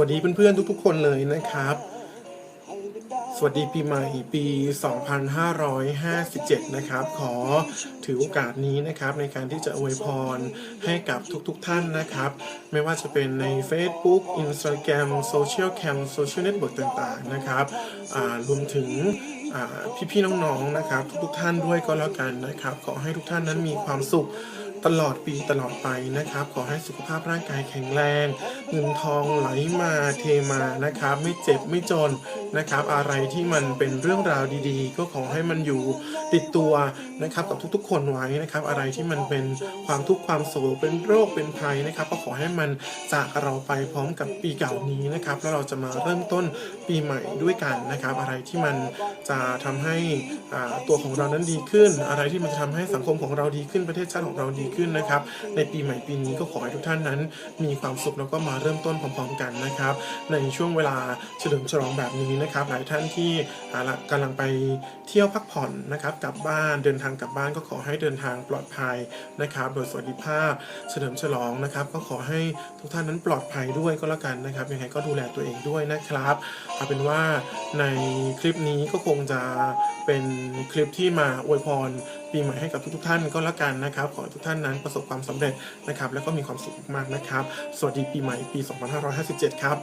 วัสดีเพื่อนๆทุกๆ คนเลยนะครับ สวัสดีปีใหม่ปี 2557 นะครับ ขอถือโอกาสนี้นะครับในการที่จะอวยพรให้กับทุกๆ ท่านนะครับ ไม่ว่าจะเป็นใน Facebook Instagram Social Cam Social Network ต่างๆ นะครับรวมถึงพี่ๆ น้องๆ นะครับ ทุกๆ ท่านด้วยก็แล้วกันนะครับ ขอให้ทุกท่านนั้นมีความสุขตลอดปีตลอดไปนะครับ ขอให้สุขภาพร่างกายแข็งแรง เงินทองไหลมาเทมานะครับ ไม่เจ็บไม่จนนะครับ อะไรที่มันเป็นเรื่องราวดีๆ ก็ขอให้มันอยู่ติดตัวนะครับกับทุกๆ คนไว้นะครับ อะไรที่มันเป็นความทุกข์ความโศกเป็นโรคเป็นภัยนะครับ ก็ขอให้มันจากเราไปพร้อมกับปีเก่านี้นะครับแล้วเราจะมาเริ่มต้นปีใหม่ด้วยกันนะครับ อะไรที่มันจะทำให้ตัวของเรานั้นดีขึ้น อะไรที่มันจะทำให้สังคมของเราดีขึ้นประเทศชาติของเราดีขึ้นนะครับ ในปีใหม่ปีนี้ก็ขอให้ทุกท่านนั้น มีความสุขแล้วก็มาเริ่มต้นพร้อม ๆ กันนะครับ ในช่วงเวลาเฉลิมฉลองแบบนี้นะครับ หลายท่านที่อ่ากำลังไปเที่ยวพักผ่อนนะครับกลับบ้านเดินทางกลับบ้านก็ขอให้เดินทางปลอดภัยนะครับ โดยสวัสดิภาพเฉลิมฉลองนะครับ ก็ขอให้ทุกท่านนั้นปลอดภัยด้วยก็แล้วกันนะครับยังไงก็ดูแลตัวเองด้วยนะครับเอาเป็นว่าในคลิปนี้ก็คงจะเป็นคลิปที่มาอวยพร ปีใหม่ให้กับทุกๆท่านก็แล้วกันนะครับ ขอให้ทุกท่านนั้นประสบความสำเร็จนะครับ แล้วก็มีความสุขมากนะครับ สวัสดีปีใหม่ปี 2557 ครับ